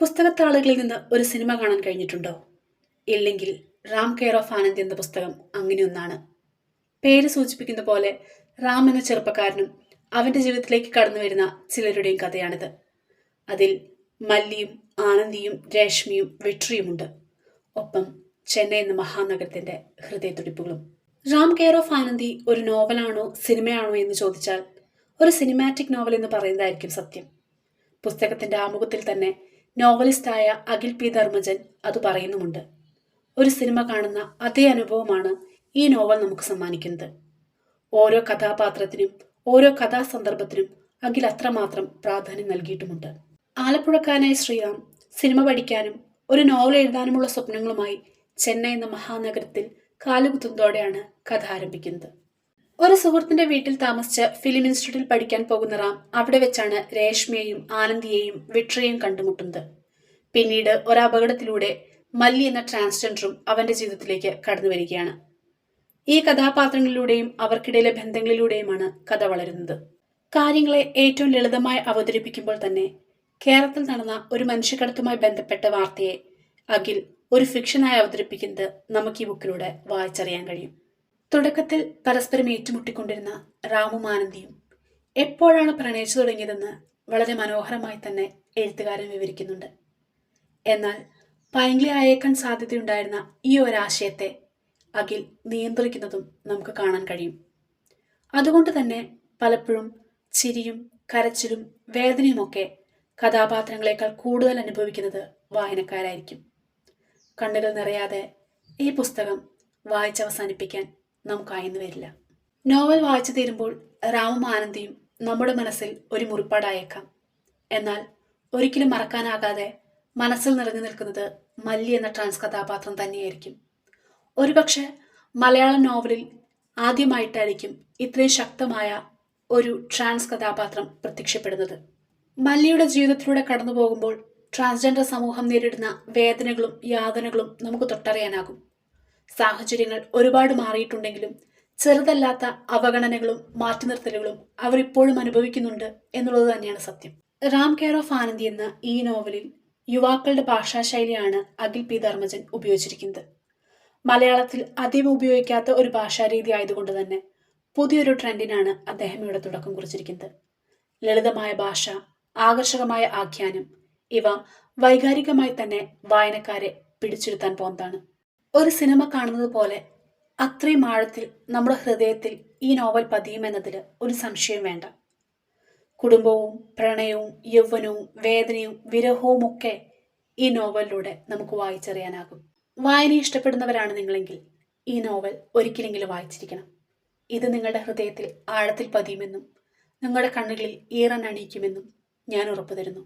പുസ്തകത്താളുകളിൽ നിന്ന് ഒരു സിനിമ കാണാൻ കഴിഞ്ഞിട്ടുണ്ടോ? ഇല്ലെങ്കിൽ റാം കെയർ ഓഫ് ആനന്ദ് എന്ന പുസ്തകം അങ്ങനെയൊന്നാണ്. പേര് സൂചിപ്പിക്കുന്ന പോലെ റാം എന്ന ചെറുപ്പക്കാരനും അവന്റെ ജീവിതത്തിലേക്ക് കടന്നു വരുന്ന ചിലരുടെയും കഥയാണിത്. അതിൽ മല്ലിയും ആനന്ദിയും രേഷ്മിയും വെട്രിയുമുണ്ട്. ഒപ്പം ചെന്നൈ എന്ന മഹാനഗരത്തിന്റെ ഹൃദയത്തുടിപ്പുകളും. റാം കെയർ ഓഫ് ആനന്ദി ഒരു നോവലാണോ സിനിമയാണോ എന്ന് ചോദിച്ചാൽ ഒരു സിനിമാറ്റിക് നോവൽ എന്ന് പറയുന്നതായിരിക്കും സത്യം. പുസ്തകത്തിന്റെ ആമുഖത്തിൽ തന്നെ നോവലിസ്റ്റായ അഖിൽ പി. ധർമ്മജൻ അത് പറയുന്നുമുണ്ട്. ഒരു സിനിമ കാണുന്ന അതേ അനുഭവമാണ് ഈ നോവൽ നമുക്ക് സമ്മാനിക്കുന്നത്. ഓരോ കഥാപാത്രത്തിനും ഓരോ കഥാസന്ദർഭത്തിനും അഖിൽ അത്രമാത്രം പ്രാധാന്യം നൽകിയിട്ടുമുണ്ട്. ആലപ്പുഴക്കാരനായ ശ്രീറാം സിനിമ പഠിക്കാനും ഒരു നോവൽ എഴുതാനുമുള്ള സ്വപ്നങ്ങളുമായി ചെന്നൈ എന്ന മഹാനഗരത്തിൽ കാലുകുത്തുന്നതോടെയാണ് കഥ ആരംഭിക്കുന്നത്. ഒരു സുഹൃത്തിന്റെ വീട്ടിൽ താമസിച്ച് ഫിലിം ഇൻസ്റ്റിറ്റ്യൂട്ടിൽ പഠിക്കാൻ പോകുന്ന റാം അവിടെ വെച്ചാണ് രേഷ്മയെയും ആനന്ദിയെയും വിട്രയെയും കണ്ടുമുട്ടുന്നത്. പിന്നീട് ഒരു അപകടത്തിലൂടെ മല്ലി എന്ന ട്രാൻസ്ജെൻഡറും അവന്റെ ജീവിതത്തിലേക്ക് കടന്നു വരികയാണ്. ഈ കഥാപാത്രങ്ങളിലൂടെയും അവർക്കിടയിലെ ബന്ധങ്ങളിലൂടെയുമാണ് കഥ വളരുന്നത്. കാര്യങ്ങളെ ഏറ്റവും ലളിതമായി അവതരിപ്പിക്കുമ്പോൾ തന്നെ കേരളത്തിൽ നടന്ന ഒരു മനുഷ്യക്കടത്തുമായി ബന്ധപ്പെട്ട വാർത്തയെ അഖിൽ ഒരു ഫിക്ഷനായി അവതരിപ്പിക്കുന്നത് നമുക്ക് ഈ ബുക്കിലൂടെ വായിച്ചറിയാൻ കഴിയും. തുടക്കത്തിൽ പരസ്പരം ഏറ്റുമുട്ടിക്കൊണ്ടിരുന്ന റാമും ആനന്ദിയും എപ്പോഴാണ് പ്രണയിച്ചു തുടങ്ങിയതെന്ന് വളരെ മനോഹരമായി തന്നെ എഴുത്തുകാരൻ വിവരിക്കുന്നുണ്ട്. എന്നാൽ പൈങ്കിളി അയക്കാൻ സാധ്യതയുണ്ടായിരുന്ന ഈ ഒരാശയത്തെ അഖിൽ നിയന്ത്രിക്കുന്നതും നമുക്ക് കാണാൻ കഴിയും. അതുകൊണ്ട് തന്നെ പലപ്പോഴും ചിരിയും കരച്ചിലും വേദനയുമൊക്കെ കഥാപാത്രങ്ങളെക്കാൾ കൂടുതൽ അനുഭവിക്കുന്നത് വായനക്കാരായിരിക്കും. കണ്ണുകൾ നിറയാതെ ഈ പുസ്തകം വായിച്ചവസാനിപ്പിക്കാൻ നമുക്കായെന്ന് വരില്ല. നോവൽ വായിച്ചു തീരുമ്പോൾ റാമും ആനന്ദിയും നമ്മുടെ മനസ്സിൽ ഒരു മുറിപ്പാടായേക്കാം. എന്നാൽ ഒരിക്കലും മറക്കാനാകാതെ മനസ്സിൽ നിറഞ്ഞു നിൽക്കുന്നത് മല്ലി എന്ന ട്രാൻസ് കഥാപാത്രം തന്നെയായിരിക്കും. ഒരുപക്ഷെ മലയാളം നോവലിൽ ആദ്യമായിട്ടായിരിക്കും ഇത്രയും ശക്തമായ ഒരു ട്രാൻസ് കഥാപാത്രം പ്രത്യക്ഷപ്പെടുന്നത്. മല്ലിയുടെ ജീവിതത്തിലൂടെ കടന്നു പോകുമ്പോൾ ട്രാൻസ്ജെൻഡർ സമൂഹം നേരിടുന്ന വേദനകളും യാതനകളും നമുക്ക് തൊട്ടറിയാനാകും. സാഹചര്യങ്ങൾ ഒരുപാട് മാറിയിട്ടുണ്ടെങ്കിലും ചെറുതല്ലാത്ത അവഗണനകളും മാറ്റിനിർത്തലുകളും അവർ ഇപ്പോഴും അനുഭവിക്കുന്നുണ്ട് എന്നുള്ളത് തന്നെയാണ് സത്യം. റാം കെയർ ഓഫ് ആനന്ദി എന്ന ഈ നോവലിൽ യുവാക്കളുടെ ഭാഷാശൈലിയാണ് അഖിൽ പി ധർമ്മജൻ ഉപയോഗിച്ചിരിക്കുന്നത്. മലയാളത്തിൽ അധികം ഉപയോഗിക്കാത്ത ഒരു ഭാഷാരീതി ആയതുകൊണ്ട് തന്നെ പുതിയൊരു ട്രെൻഡിനാണ് അദ്ദേഹം ഇവിടെ തുടക്കം കുറിച്ചിരിക്കുന്നത്. ലളിതമായ ഭാഷ ആകർഷകമായ ആഖ്യാനം ഇവ വൈകാരികമായി തന്നെ വായനക്കാരെ പിടിച്ചിരുത്താൻ പോകുന്നതാണ്. ഒരു സിനിമ കാണുന്നത് പോലെ അത്രയും ആഴത്തിൽ നമ്മുടെ ഹൃദയത്തിൽ ഈ നോവൽ പതിയുമെന്നതിൽ ഒരു സംശയം വേണ്ട. കുടുംബവും പ്രണയവും യൗവനവും വേദനയും വിരഹവും ഒക്കെ ഈ നോവലിലൂടെ നമുക്ക് വായിച്ചറിയാനാകും. വായന ഇഷ്ടപ്പെടുന്നവരാണ് നിങ്ങളെങ്കിൽ ഈ നോവൽ ഒരിക്കലെങ്കിലും വായിച്ചിരിക്കണം. ഇത് നിങ്ങളുടെ ഹൃദയത്തിൽ ആഴത്തിൽ പതിയുമെന്നും നിങ്ങളുടെ കണ്ണുകളിൽ ഈറൻ അണിയിക്കുമെന്നും ഞാൻ ഉറപ്പു തരുന്നു